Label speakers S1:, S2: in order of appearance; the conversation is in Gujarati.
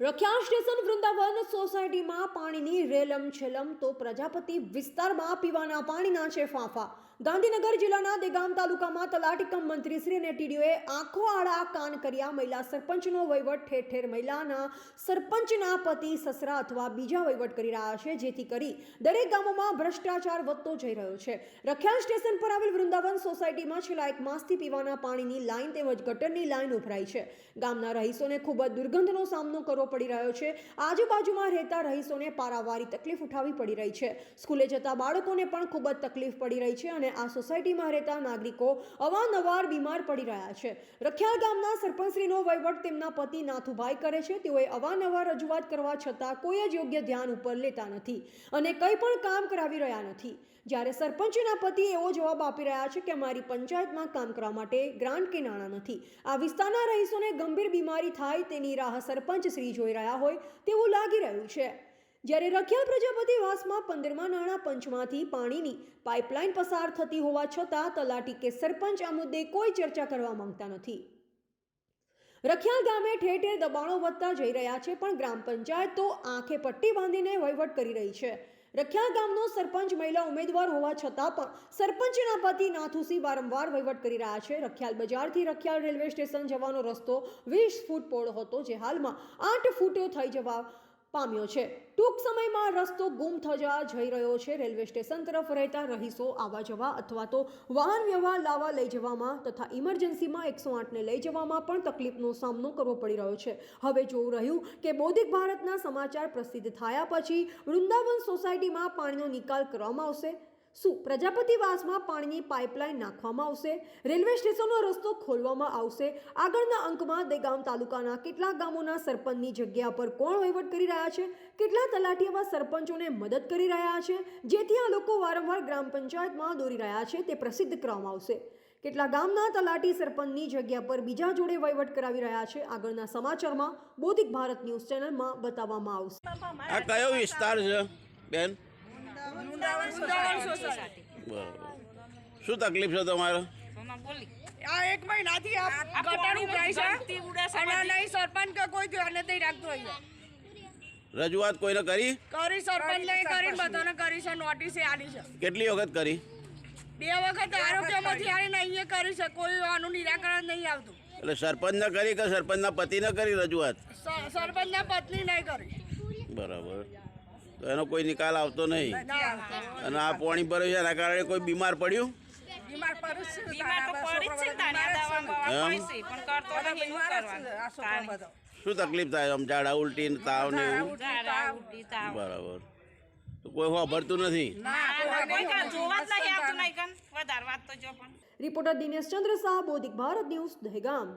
S1: રખિયાલ સ્ટેશન વૃંદાવન સોસાયટીમાં પાણીની રેલમ છેલમ તો પ્રજાપતિ વિસ્તારમાં પીવાના પાણીના છે ફાંફા. ગાંધીનગર જિલ્લાના દેગામ તાલુકામાં તલાટીકમ મંત્રી શ્રી અને ટીડીઓએ આંખો આડા કાન કર્યા મહિલા સરપંચનો વહીવટ ઠેર ઠેર મહિલાના સરપંચના પતિ સસરા અથવા બીજા વહીવટ કરી રહ્યા છે, જેથી કરી દરેક ગામોમાં ભ્રષ્ટાચાર વધતો જઈ રહ્યો છે. રખ્યા સ્ટેશન પર આવેલ વૃંદાવન સોસાયટીમાં છેલ્લા એક માસથી પીવાના પાણીની લાઇન તેમજ ગટરની લાઇન ઉભરાઈ છે. ગામના રહીશોને ખૂબ જ દુર્ગંધનો સામનો કરવો પડી રહ્યો છે. આજુબાજુમાં રહેતા રહીશોને પારાવારી તકલીફ ઉઠાવવી પડી રહી છે. સ્કૂલે જતા બાળકોને પણ ખૂબ જ તકલીફ પડી રહી છે અને આ સોસાયટીમાં રહેતા નાગરિકો અવારનવાર બીમાર પડી રહ્યા છે. રખિયાલ ગામના સરપંચશ્રીનો વહીવટ તેમના પતિ નાથુભાઈ કરે છે. તેઓએ અવારનવાર રજૂઆત કરવા છતાં કોઈ જ યોગ્ય ધ્યાન ઉપર લેતા નથી અને કંઈ પણ કામ કરાવી રહ્યા નથી. જ્યારે સરપંચના પતિ એવો જવાબ આપી રહ્યા છે કે અમારી પંચાયતમાં કામ કરવા માટે ગ્રાન્ટ કે નાણાં નથી. આ વિસ્તારના રહીશોને ગંભીર બીમારી થાય તેની રાહ સરપંચ શ્રી જોઈ રહ્યા હોય તેવું લાગી રહ્યું છે. જ્યારે રખિયાલ પ્રજાપતિ વાસમાં પંદરમા નાણાં પંચમાંથી પાણીની પાઇપલાઇન પસાર થતી હોવા છતાં તલાટી કે સરપંચ આ મુદ્દે કોઈ ચર્ચા કરવા માંગતા નથી. રખિયાલ ગામે ઠેર ઠેર દબાણો વધતા જઈ રહ્યા છે પણ ગ્રામ પંચાયત તો આંખે પટ્ટી બાંધીને વહીવટ કરી રહી છે. રખિયાલ ગામનો સરપંચ મહિલા ઉમેદવાર હોવા છતાં પણ સરપંચના પતિ નાથુસી વારંવાર વહીવટ કરી રહ્યા છે. રખિયાલ બજારથી રખિયાલ રેલવે સ્ટેશન જવાનો રસ્તો વીસ ફૂટ પહોળો હતો, જે હાલમાં આઠ ફૂટો થઈ જવા પામ્યો છે. ટૂંક સમયમાં રસ્તો ગુમ થવા જઈ રહ્યો છે. રેલવે સ્ટેશન તરફ રહેતા રહીશો આવવા જવા અથવા તો વાહન વ્યવહાર લાવવા લઈ જવામાં તથા ઇમરજન્સીમાં એકસો આઠને લઈ જવામાં પણ તકલીફનો સામનો કરવો પડી રહ્યો છે. હવે જોવું રહ્યું કે બૌદ્ધિક ભારતના સમાચાર પ્રસિદ્ધ થયા પછી વૃંદાવન સોસાયટીમાં પાણીનો નિકાલ કરવામાં આવશે. શું પ્રજાપતિવાસમાં પાણીની પાઇપલાઇન નાખવામાં આવશે? રેલવે સ્ટેશનનો રસ્તો ખોલવામાં આવશે? આગળના અંકમાં દેગામ તાલુકાના કેટલા ગામોના સરપંચની જગ્યા પર કોણ વહીવટ કરી રહ્યા છે? કેટલા તલાટી એવા સરપંચોને મદદ કરી રહ્યા છે? જેથી આ લોકો વારંવાર ગ્રામ પંચાયતમાં દોરી રહ્યા છે, તે પ્રસિદ્ધ કરવામાં આવશે. કેટલા ગામના તલાટી સરપંચની જગ્યા પર બીજા જોડે વહીવટ કરાવી રહ્યા છે? આગળના સમાચારમાં બૌદ્ધિક ભારત ન્યૂઝ ચેનલમાં બતાવવામાં આવશે.
S2: આ કયો વિસ્તાર છે, બેન? શું તકલીફ છે તમારે?
S3: આ એક મહિનાથી આ અને નહીં સરપંચ કે કોઈ ધ્યાન નથી રાખતો અહીંયા.
S2: રજૂઆત કોઈને કરી?
S3: કરી સરપંચ ને કરી બધાને કરી છે નોટિસ આલી છે.
S2: કેટલી વખત કરી?
S3: બે વખત આરોગ્યમાંથી આવીને અહીંયા કરી છે કોઈ આનું નિરાકરણ નહીં આવતું.
S2: એટલે સરપંચને કરી કે સરપંચના પતિને કરી રજૂઆત?
S3: સરપંચના પત્ની નહીં કરી.
S2: બરાબર. તો એનો કોઈ નિકાલ આવતો નહીં. અને આ પાણી ભર્યું છે એના કારણે કોઈ બીમાર પડ્યું?
S4: શું
S2: તકલીફ થાય આમ ઝાડા ઉલટી ને તાવ ને બરાબર. તો કોઈ વાપરતું નથી?
S4: ના ના, કોઈ કાં જોવા જ નહીં આવતું નહીં કન વધારે વાત તો જો પણ.
S1: Reporter Dinesh Chandra Shah Bodhik Bharat news Dahegam.